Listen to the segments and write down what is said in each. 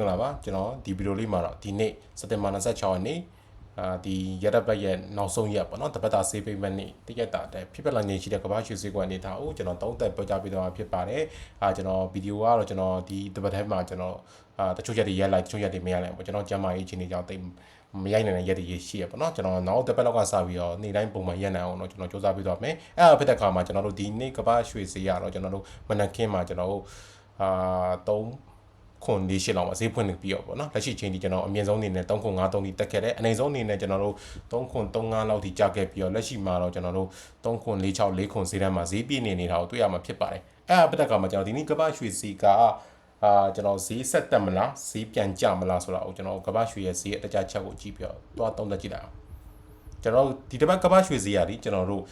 င်္ဂလာပါကျွန်တော်ဒီဗီဒီယိုလေးမှာတော့ဒီနေ့စက်တင်ဘာ26ရက်နေ့အာဒီရရက်ဘက်ရဲ့နောက်ဆုံးရက်ပေါ့နော်တပတ်တာဆေးပိတ်မဲ့နေ့တရက်တာတဲ့ဖြစ်ပလာနေရှိတဲ့ကမ္ဘာရွှေစည်းကွက်အနေထားကိုကျွန်တော်သုံးသက်ပြောကြားပေးသွားမှာဖြစ်ပါတယ်အာကျွန်တော်ဗီဒီယိုကတော့ကျွန်တော်ဒီတပတ်ထဲမှာကျွန်တော်အာတချို့ရက်တွေရက်လိုက်တချို့ရက်တွေမရလိုက်ပေါ့ကျွန်တော်ကျမ်းမာရေးအခြေအနေကြောင့်တိတ်မရိုက်နိုင်တဲ့ရက်တွေရှိရပေါ့နော်ကျွန်တော်နောက်တစ်ပတ်လောက်ကစပြီးတော့နေ့တိုင်းပုံမှန်ရက်နိုင်အောင်တော့ကျွန်တော်စူးစမ်းပေးသွားမယ်အဲ့ဒါဖြစ်တဲ့အခါမှာကျွန်တော်တို့ဒီနေ့ကမ္ဘာရွှေစည်းရတော့ကျွန်တော်တို့မနက်ခင်းမှာကျွန်တော်တို့အာ3 ခွန်လေးရှစ်လောက်မှာဈေးဖွင့်နေပြီးတော့ပေါ့နော်လက်ရှိချိန်ဒီကျွန်တော်အမြင့်ဆုံးအနေနဲ့3ခွန်5 3ဒီတက်ခဲ့တယ်အနေဆုံးအနေနဲ့ကျွန်တော်တို့3ခွန်3 5လောက်ထိကြာခဲ့ပြီးတော့လက်ရှိမှာတော့ကျွန်တော်တို့3ခွန်4 6 4ခွန်ဈေးတန်းမှာဈေးပြည့်နေနေတာကိုတွေ့ရမှာဖြစ်ပါတယ်အဲ့အပတက်ကမှာကျွန်တော်ဒီနေ့ကပ္ပရွှေစီကအာကျွန်တော်ဈေးဆက်တက်မလားဈေးပြန်ကျမလားဆိုတာကိုကျွန်တော်ကပ္ပရွှေရဲ့ဈေးအတကြချက်ကိုကြည့်ပြီးတော့တွားသုံးသပ်ကြည့်လိုက်အောင်ကျွန်တော်ဒီတစ်ပတ်ကပ္ပရွှေဈေးရာဒီကျွန်တော်တို့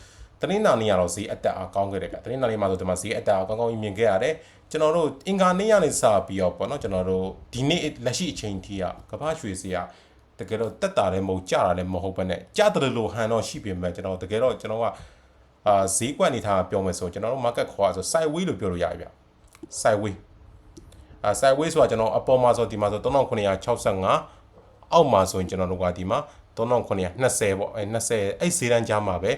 တနင်္လာနေ့ကတော့ဈေးအတက်အားကောင်းခဲ့တယ်ဗျတနင်္လာနေ့မှာဆိုဒီမှာဈေးအတက်အားကောင်းကောင်းမြင်ခဲ့ရတယ်ကျွန်တော်တို့အင်္ဂါနေ့ကနေစပြီးတော့ပေါ့နော်ကျွန်တော်တို့ဒီနေ့လက်ရှိအချိန်ထိကကမ္ဘာရွှေစရာတကယ်တော့တက်တာလည်းမဟုတ်ကြတာလည်းမဟုတ်ဘဲနဲ့ကြတယ်လို့ဟန်တော့ရှိပေမဲ့ကျွန်တော်တကယ်တော့ကျွန်တော်ကအာဈေးကွက်အနေထားပြောမယ်ဆိုကျွန်တော်တို့ market ခေါ်ရဆို sideway လို့ပြောလို့ရပြီဗျ sideway အာ sideway ဆိုတာကျွန်တော်အပေါ်မှာဆိုဒီမှာဆို3965အောက်မှာဆိုရင်ကျွန်တော်တို့ကဒီမှာ3920ပေါ့အဲ20အဲ့ဈေးတန်းကြားမှာပဲ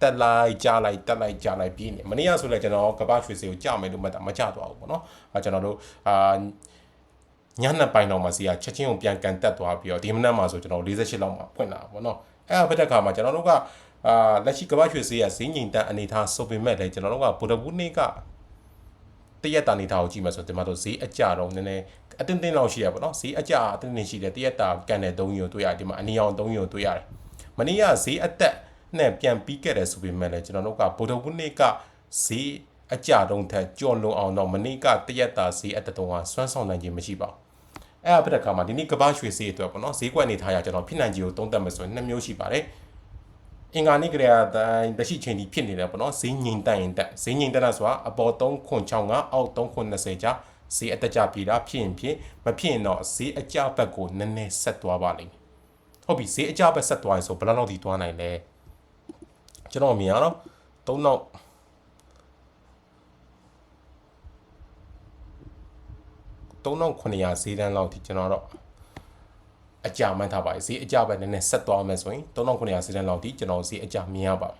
တက်လိုက်ကြားလိုက်တက်လိုက်ကြားလိုက်ပြီးနေမနေ့ကဆိုလဲကျွန်တော်ကပ္ပရွှေစီကိုကြမယ်လို့မှတ်တာမကြတော့ဘူးပေါ့နော်အဲကျွန်တော်တို့အာညနေပိုင်းတော့မှစီကချက်ချင်းကိုပြန်ကန်တက်သွားပြီးတော့ဒီမနက်မှာဆိုကျွန်တော်48လောက်မှာဖွင့်လာပေါ့နော်အဲ့အဖက်တက်ခါမှာကျွန်တော်တို့ကအာလက်ရှိကပ္ပရွှေစီကဈေးငိန်တန်အနေထားဆိုပေမဲ့လည်းကျွန်တော်တို့ကဗုဒ္ဓဘူးနေ့ကတရက်တာနေထားကိုကြည့်မှဆိုဒီမှာတော့ဈေးအကြတော့နည်းနည်းအတင်းတင်းလောက်ရှိရပါတော့ဈေးအကြအတင်းတင်းရှိတယ်တရက်တာကန်တဲ့3ယူတွေ့ရတယ်ဒီမှာအနီအောင်3ယူတွေ့ရတယ်မနေ့ကဈေးအသက် နဲ့ပြန်ပြီးခဲ့တယ်ဆိုပေမဲ့လည်းကျွန်တော်တို့ကဗုဒ္ဓဘူးနေ့ကဈေးအကြတုံးထက်ကြော်လွန်အောင်တော့မနေ့ကတရက်တာဈေးအတက်တုံးကစွမ်းဆောင်နိုင်ခြင်းမရှိပါဘူးအဲ့အဖြစ်တဲ့ခါမှာဒီနေ့ကဘာရွှေဈေးအတွက်ပေါ့နော်ဈေးကွက်နေထားရကျွန်တော်ဖြစ်နိုင်ခြေကိုသုံးသပ်မယ်ဆိုရင်နှစ်မျိုးရှိပါတယ်အင်္ဂါနေ့ကလေးအတိုင်းလက်ရှိချိန်ဒီဖြစ်နေတယ်ပေါ့နော်ဈေးငိန်တက်ရင်တက်ဈေးငိန်တက်တာဆိုတာအပေါ်3ခွန်65အောက်3ခွန်20ကျဈေးအတက်ကြပြီလားဖြစ်ရင်ဖြစ်မဖြစ်ရင်တော့ဈေးအကျဘက်ကိုနည်းနည်းဆက်သွားပါလိမ့်မယ်ဟုတ်ပြီဈေးအကျဘက်ဆက်သွားရင်ဆိုဘယ်လောက်ထိသွားနိုင်လဲ ကျွန်တော်မြင်ရတော့3နောက်3900ဈေးတန်းလောက်ထိကျွန်တော်တော့အကြမှန်းထားပါတယ်ဈေးအကြပဲနည်းနည်းဆက်သွားမယ်ဆိုရင်3900ဈေးတန်းလောက်ထိကျွန်တော်ဈေးအကြမြင်ရပါတယ်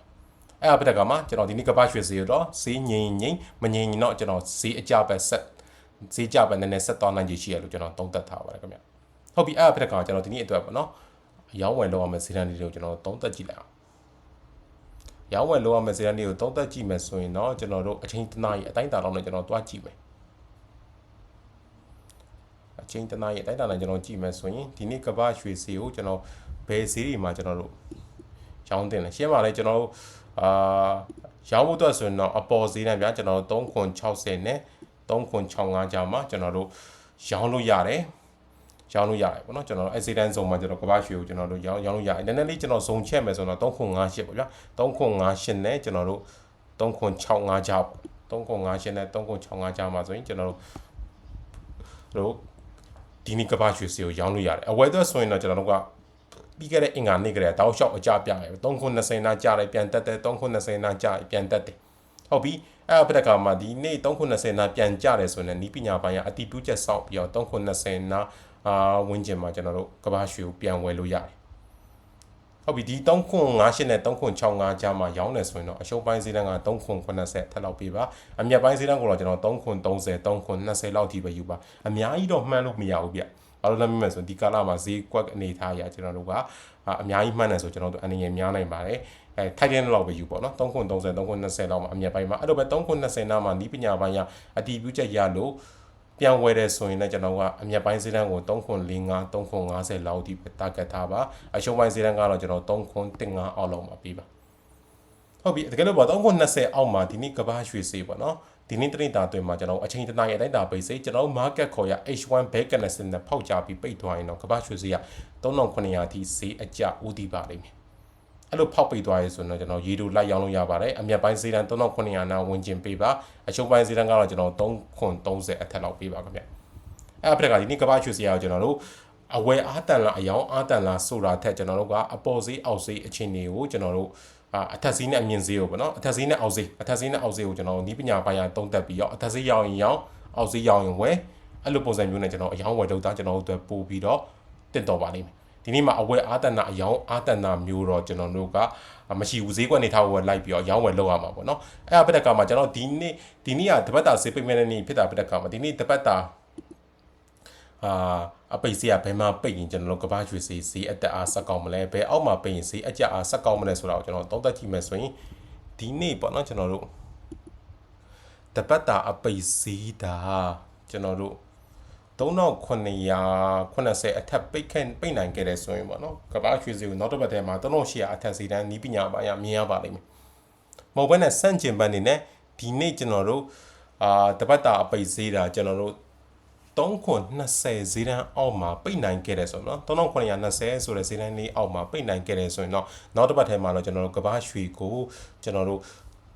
အဲ့အပတက်ကမှာကျွန်တော်ဒီနေ့ကပတ်ရွှေဈေးတော့ဈေးငိမ့်ငိမ့်မငိမ့်ရင်တော့ကျွန်တော်ဈေးအကြပဲဆက်ဈေးကြပဲနည်းနည်းဆက်သွားနိုင်ခြေရှိရလို့ကျွန်တော်သုံးသပ်ထားပါတယ်ခင်ဗျဟုတ်ပြီအဲ့အပတက်ကကျွန်တော်ဒီနေ့အတွက်ပေါ့နော်ရောင်းဝယ်လုပ်ရမယ့်ဈေးတန်းလေးတွေကိုကျွန်တော်သုံးသပ်ကြည့်လိုက်အောင် ရောင်းဝယ်လုပ်ရမယ့်ဈေးတန်းလေးကိုသုံးသပ်ကြည့်မယ်ဆိုရင်တော့ကျွန်တော်တို့အချိန်တနားရီအတိုင်းတာလောက်နဲ့ကျွန်တော်တွားကြည့်မယ်အချိန်တနားရီအတိုင်းတာနဲ့ကျွန်တော်ကြည့်မယ်ဆိုရင်ဒီနေ့ကမ္ဘာရွှေစီကိုကျွန်တော်ဘယ်ဈေးတွေမှာကျွန်တော်တို့ရောင်းတင်လဲရှင်းပါလေကျွန်တော်တို့အာရောင်းဖို့အတွက်ဆိုရင်တော့အပေါ်ဈေးတန်းဗျာကျွန်တော်တို့3.60နဲ့3.65ကြာမှာကျွန်တော်တို့ရောင်းလို့ရတယ် ရောင်းလို့ရတယ်ပေါ့နော်ကျွန်တော်တို့အဲဈေးတန်းစုံမှာကျွန်တော်ကမ္ဘာရွှေကိုကျွန်တော်တို့ရောင်းရောင်းလို့ရတယ်နည်းနည်းလေးကျွန်တော်စုံချက်မယ်ဆိုတော့3.58ပေါ့ဗျာ3.58နဲ့ကျွန်တော်တို့3.65ကြာ3.58နဲ့3.65ကြာမှာဆိုရင်ကျွန်တော်တို့တို့ဒီနေ့ကမ္ဘာရွှေစီကိုရောင်းလို့ရတယ်အဝယ်သက်ဆိုရင်တော့ကျွန်တော်တို့ကပြီးခဲ့တဲ့အင်္ဂါနေ့ကလေးတောက်လျှောက်အကြပြတယ်3.20နာကြာလိုက်ပြန်တက်တယ်3.20နာကြာပြန်တက်တယ်ဟုတ်ပြီအဲ့အဖက်ကမှဒီနေ့3.20နာပြန်ကြတယ်ဆိုရင်နီးပညာပိုင်းကအတီးပြုချက်စောက်ပြီးတော့3.20နာ အာဝင်းကျင်မှာကျွန်တော်တို့ကဘာရွှေကိုပြန်ဝယ်လို့ရတယ်ဟုတ်ပြီဒီ3.58နဲ့3.65ကြားမှာရောင်းတယ်ဆိုရင်တော့အရှုံးပိုင်းဈေးတန်းက3.80ထက်လောက်ပေးပါအမြတ်ပိုင်းဈေးတန်းကိုတော့ကျွန်တော်3.30 3.20လောက်ထိပဲယူပါအများကြီးတော့မှန်းလို့မရဘူးဗျဘာလို့လဲမမေ့ဆိုဒီကာလမှာဈေးကွက်အနေထားအရကျွန်တော်တို့ကအများကြီးမှန်းတယ်ဆိုကျွန်တော်တို့အနေငယ်များနိုင်ပါတယ်အဲထိုက်တဲ့လောက်ပဲယူပေါ့နော်3.30 3.20လောက်မှာအမြတ်ပိုင်းမှာအဲ့လိုပဲ3.20နားမှာနီးပညာပိုင်းရအတီးပြုချက်ရလို့ ပြန်ဝယ်တယ်ဆိုရင်လည်းကျွန်တော်ကအမြတ်ပိုင်းဈေးတန်းကို3.45 3.50လောက်ထိပဲ target ထားပါအရှုံးပိုင်းဈေးတန်းကတော့ကျွန်တော်3.15အောက်လောက်မှာပြီးပါဟုတ်ပြီတကယ်လို့ပေါ့3.20အောက်မှာဒီနေ့ကဘာရွှေစေးပေါ့နော်ဒီနေ့တနေ့တာအတွင်းမှာကျွန်တော်အချိန်တနားရဲ့အတိုင်းတာပိတ်စိကျွန်တော် market ခေါ်ရ H1 back connect နဲ့ဖောက်ကြပြီးပိတ်သွားရင်တော့ကဘာရွှေစေးက3900ထိဈေးအကျဦးတည်ပါလိမ့်မယ် အဲ့လိုဖောက်ပိတ်သွားရေဆိုတော့ကျွန်တော်ရေတူလိုက်ရောင်းလို့ရပါတယ်အမြတ်ပိုင်းဈေးတန်း3900နာဝင်ကျင်ပေးပါအချုပ်ပိုင်းဈေးတန်းကတော့ကျွန်တော်330အထက်လောက်ပေးပါခင်ဗျအဲ့အဖက်ကဒီနေ့ကဘာချူစီယာကိုကျွန်တော်တို့အဝယ်အားတန်လားအယောင်အားတန်လားဆိုတာထက်ကျွန်တော်တို့ကအပေါ်ဈေးအောက်ဈေးအခြေအနေကိုကျွန်တော်တို့အထက်ဈေးနဲ့အမြင့်ဈေးကိုပေါ့နော်အထက်ဈေးနဲ့အောက်ဈေးအထက်ဈေးနဲ့အောက်ဈေးကိုကျွန်တော်နီးပညာပိုင်းရတုံးတက်ပြီးတော့အထက်ဈေးရောင်းရင်ရောင်းအောက်ဈေးရောင်းရင်ဝယ်အဲ့လိုပုံစံမျိုးနဲ့ကျွန်တော်အယောင်းဝယ်လုပ်တာကျွန်တော်တို့အတွက်ပို့ပြီးတော့တင့်တော်ပါလိမ့်မယ် ဒီနေ့မှာအဝယ်အာတနာအယောင်းအာတနာမျိုးတော့ကျွန်တော်တို့ကမရှိဘူးဈေးကွက်နေထားဝယ်လိုက်ပြီးတော့အယောင်းဝယ်လုပ်ရမှာပေါ့နော်အဲ့အပတဲ့ကမှာကျွန်တော်ဒီနေ့ဒီနေ့ကတပတ်တာဈေးပိတ်မဲ့နေ့ဖြစ်တာပတဲ့ကမှာဒီနေ့တပတ်တာအာအပိတ်စီကဘယ်မှာပိတ်ရင်ကျွန်တော်တို့ကဘာရွှေစီစီအတက်အားဆက်ကောင်းမလဲဘယ်အောက်မှာပိတ်ရင်စီအကြအားဆက်ကောင်းမလဲဆိုတာကိုကျွန်တော်သုံးသပ်ကြည့်မယ်ဆိုရင်ဒီနေ့ပေါ့နော်ကျွန်တော်တို့တပတ်တာအပိတ်စီတာကျွန်တော်တို့ 3980အထက်ပိတ်ခန့်ပိတ်နိုင်ခဲ့တယ်ဆိုရင်ပေါ့နော်ကဘာရွှေစီကိုနောက်တစ်ပတ်ထဲမှာ3800အထက်စီတန်းနီးပညာပိုင်းရမြင်ရပါလိမ့်မယ်မဟုတ်ဘဲနဲ့စန့်ကျင်ဘက်နေနဲ့ဒီနေ့ကျွန်တော်တို့အာတပတ်တာအပိတ်စီတာကျွန်တော်တို့3920ဈေးတန်းအောက်မှာပိတ်နိုင်ခဲ့တယ်ဆိုတော့3920ဆိုတဲ့ဈေးတန်းလေးအောက်မှာပိတ်နိုင်ခဲ့တယ်ဆိုရင်တော့နောက်တစ်ပတ်ထဲမှာတော့ကျွန်တော်တို့ကဘာရွှေကိုကျွန်တော်တို့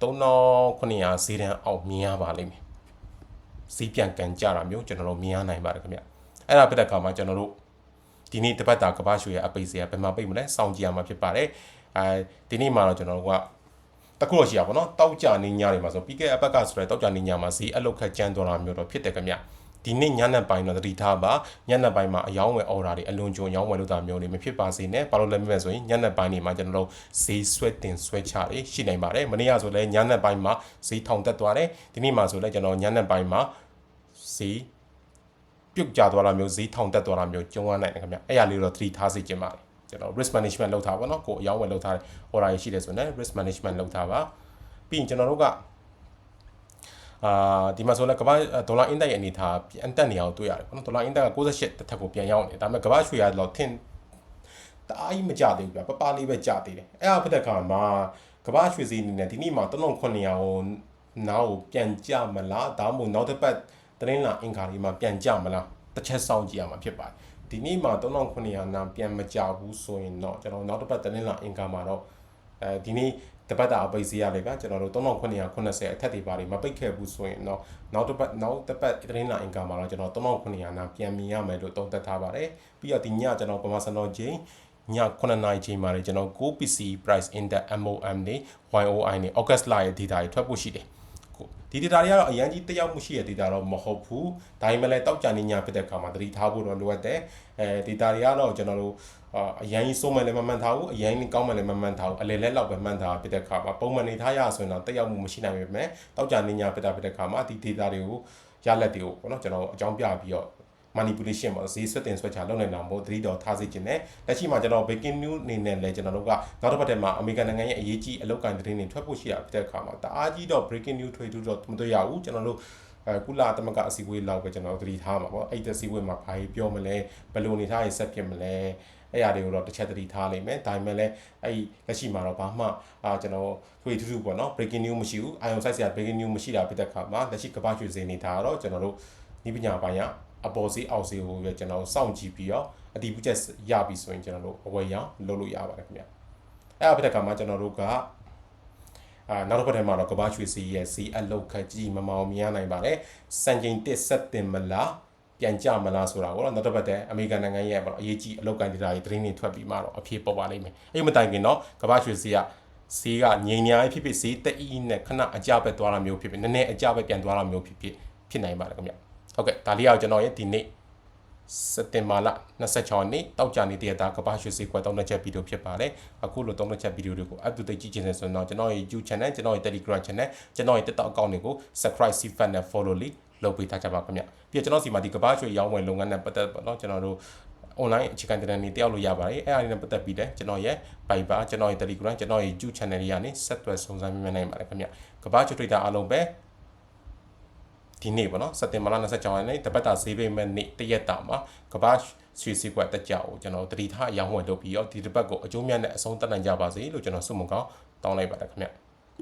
3900ဈေးတန်းအောက်မြင်ရပါလိမ့်မယ် ဈေးပြန်ကန်ကြတာမျိုးကျွန်တော်တို့မြင်ရနိုင်ပါတယ်ခင်ဗျအဲ့ဒါပြတဲ့အခါမှာကျွန်တော်တို့ဒီနေ့တပတ်တာကဘာရွှေရဲ့အပိတ်စီကဘယ်မှာပိတ်မလဲစောင့်ကြည့်ရမှာဖြစ်ပါတယ်အဲဒီနေ့မှာတော့ကျွန်တော်တို့ကတခုတော့ရှိရပါတော့တောက်ကြနေညတွေမှာဆိုပြီးခဲ့အပတ်ကဆိုတဲ့တောက်ကြနေညမှာဈေးအလုတ်ခက်ကျန်းသွားတာမျိုးတော့ဖြစ်တယ်ခင်ဗျ ဒီနေ့ညနေပိုင်းတော့တတိထားပါညနေပိုင်းမှာအယောင်းဝယ်အော်ဒါတွေအလွန်ကျွံရောင်းဝယ်လို့တာမျိုးတွေမဖြစ်ပါစေနဲ့ဘာလို့လဲမလဲဆိုရင်ညနေပိုင်းတွေမှာကျွန်တော်တို့ဈေးဆွဲတင်ဆွဲချတွေရှိနိုင်ပါတယ်မနေ့ကဆိုလဲညနေပိုင်းမှာဈေးထောင်တက်သွားတယ်ဒီနေ့မှာဆိုလဲကျွန်တော်ညနေပိုင်းမှာဈေးပြုတ်ကျသွားတာမျိုးဈေးထောင်တက်သွားတာမျိုးကျုံရနိုင်တယ်ခင်ဗျအဲ့ရလေးတော့သတိထားစေချင်ပါတယ်ကျွန်တော် risk management လုပ်ထားပါတော့ကိုအယောင်းဝယ်လုပ်ထားတယ် order ရှိတယ်ဆိုရင် risk management လုပ်ထားပါပြီးရင်ကျွန်တော်တို့က အာဒီမှာဆိုလဲကမ္ဘာဒေါ်လာအင်တိုက်ရဲ့အနေထားပြန်တက်နေအောင်တွေ့ရတယ်ပေါ့နော်ဒေါ်လာအင်တိုက်က68တစ်ထပ်ကိုပြန်ရောက်နေဒါပေမဲ့ကမ္ဘာရွှေရတော့ထင်တအားကြီးမကြသေးဘူးဗျပပလေးပဲကြသေးတယ်အဲ့အဖက်တဲ့ခါမှာကမ္ဘာရွှေစီအနေနဲ့ဒီနေ့မှာ3900ကိုနောက်ကိုပြန်ကြမလားဒါမှမဟုတ်နောက်တစ်ပတ်တရင်လာအင်္ဂါလေးမှာပြန်ကြမလားတစ်ချက်စောင့်ကြည့်ရမှာဖြစ်ပါတယ်ဒီနေ့မှာ3900နာပြန်မကြဘူးဆိုရင်တော့ကျွန်တော်နောက်တစ်ပတ်တရင်လာအင်္ဂါမှာတော့အဲဒီနေ့ တပတ်တာအပိတ်စီရလေဗျကျွန်တော်တို့3980အထက်တွေပါတွေမပိတ်ခဲ့ဘူးဆိုရင်တော့နောက်တစ်ပတ်နောက်တစ်ပတ်သတင်းလာအင်ကာမှာတော့ကျွန်တော်3900နာပြန်မြင်ရမယ်လို့သုံးသပ်ထားပါတယ်ပြီးတော့ဒီညကျွန်တော်ပမာစံတော်ချင်းည9နာရီချိန်မှာလေကျွန်တော် Go PC Price Index MOM နေ YOI နေ August လရဲ့ data တွေထွက်ဖို့ရှိတယ် ဒီ data တွေကတော့အရန်ကြီးတက်ရောက်မှုရှိတဲ့ data တော့မဟုတ်ဘူးဒါပေမဲ့လည်းတောက်ကြနေညဖြစ်တဲ့အခါမှာသတိထားဖို့တော့လိုအပ်တယ်အဲ data တွေကတော့ကျွန်တော်တို့အရန်ကြီးစိုးမှလည်းမမှန်ထားဘူးအရန်ကြီးကောင်းမှလည်းမမှန်ထားဘူးအလေလက်လောက်ပဲမှန်ထားဖြစ်တဲ့အခါမှာပုံမှန်နေထားရဆိုရင်တော့တက်ရောက်မှုမရှိနိုင်ပေမဲ့တောက်ကြနေညဖြစ်တာဖြစ်တဲ့အခါမှာဒီ data တွေကိုရလက်တွေကိုပေါ့နော်ကျွန်တော်အကြောင်းပြပြီးတော့ manipulation ပေါ့ဈေးဆွတ်တင်ဆွတ်ချလုပ်နိုင်တာမဟုတ်သတိတော်ထားစေခြင်းနဲ့လက်ရှိမှာကျွန်တော် breaking news အနေနဲ့လည်းကျွန်တော်တို့ကနောက်တစ်ပတ်တည်းမှာအမေရိကန်နိုင်ငံရဲ့အရေးကြီးအလောက်ကန်သတင်းတွေထွက်ဖို့ရှိတာဖြစ်တဲ့အခါမှာတအားကြီးတော့ breaking news ထွေထူးတော့မတွေ့ရဘူးကျွန်တော်တို့အဲကုလသမဂ္ဂအစည်းအဝေးလောက်ပဲကျွန်တော်သတိထားမှာပေါ့အဲ့ဒီအစည်းအဝေးမှာဘာကြီးပြောမလဲဘယ်လိုနေထားရေးဆက်ဖြစ်မလဲအဲ့အရာတွေကိုတော့တစ်ချက်သတိထားလိမ့်မယ်ဒါပေမဲ့လည်းအဲ့လက်ရှိမှာတော့ဘာမှအာကျွန်တော်ထွေထူးထူးပေါ့နော် breaking news မရှိဘူး ion site ဆရာ breaking news မရှိတာဖြစ်တဲ့အခါမှာလက်ရှိကမ္ဘာ့ရွှေစင်နေတာတော့ကျွန်တော်တို့ဤပညာပိုင်းက အပေါ်စီးအောက်စီးကိုပဲကျွန်တော်စောင့်ကြည့်ပြီးတော့အတီးပုချက်ရပြီဆိုရင်ကျွန်တော်တို့အဝယ်ရလုပ်လို့ရပါတယ်ခင်ဗျအဲ့အဖြစ်တဲ့ကမှာကျွန်တော်တို့ကအာနောက်တစ်ပတ်ထဲမှာတော့ကဘာရွှေစီရဲ့စီအလုတ်ခက်ကြီးမမောင်မြင်နိုင်ပါတယ်စံချိန်တစ်ဆက်တင်မလားပြန်ကြမလားဆိုတာကိုတော့နောက်တစ်ပတ်တည်းအမေရိကန်နိုင်ငံရဲ့ပေါ့အရေးကြီးအလောက်ကန်ဒေတာတွေသတင်းတွေထွက်ပြီးမှတော့အဖြေပေါ်ပါလိမ့်မယ်အဲ့မတိုင်ခင်တော့ကဘာရွှေစီကဈေးကငြိမ်ညာဖြစ်ဖြစ်ဈေးတက်အီးနဲ့ခဏအကြပဲသွားတာမျိုးဖြစ်ဖြစ်နည်းနည်းအကြပဲပြန်သွားတာမျိုးဖြစ်ဖြစ်ဖြစ်နိုင်ပါတယ်ခင်ဗျ ဟုတ်ကဲ့ဒါလေးအောင်ကျွန်တော်ရဲ့ဒီနေ့စက်တင်ဘာလ26ရက်နေ့တောက်ကြနေတဲ့ရတာကဘာရွှေစီကွက်တောင်းတဲ့ချက်ဗီဒီယိုဖြစ်ပါတယ်အခုလိုတောင်းတဲ့ချက်ဗီဒီယိုတွေကို up to date ကြည့်ချင်တယ်ဆိုတော့ကျွန်တော်ရဲ့ YouTube channel ကျွန်တော်ရဲ့ Telegram channel ကျွန်တော်ရဲ့ TikTok account တွေကို subscribe စီဖတ်နဲ့ follow လေးလုပ်ပေးထားကြပါခင်ဗျပြီးတော့ကျွန်တော်စီမှာဒီကဘာရွှေရောင်းဝယ်လုပ်ငန်းနဲ့ပတ်သက်ပေါ့နော်ကျွန်တော်တို့ online အခြေခံတင်နေတယောက်လို့ရပါတယ်အဲ့အရာတွေနဲ့ပတ်သက်ပြီးတဲ့ကျွန်တော်ရဲ့ Viber ကျွန်တော်ရဲ့ Telegram ကျွန်တော်ရဲ့ YouTube channel တွေကနေဆက်သွယ်စုံစမ်းမြင်နိုင်ပါတယ်ခင်ဗျကဘာချွတ် Twitter အားလုံးပဲ ဒီနေ့ပေါ့နော်စက်တင်ဘာလ26ရက်နေ့တပတ်တာဈေးပိတ်မဲ့နေ့တရက်တာမှာကဘာရွှေစည်းကွက်တက်ကြကိုကျွန်တော်တတိထားအယောင်းဝယ်လုပ်ပြီးတော့ဒီတပတ်ကိုအကျိုးမြတ်နဲ့အဆုံးသတ်နိုင်ကြပါစေလို့ကျွန်တော်ဆုမကောင်းတောင်းလိုက်ပါတယ်ခင်ဗျ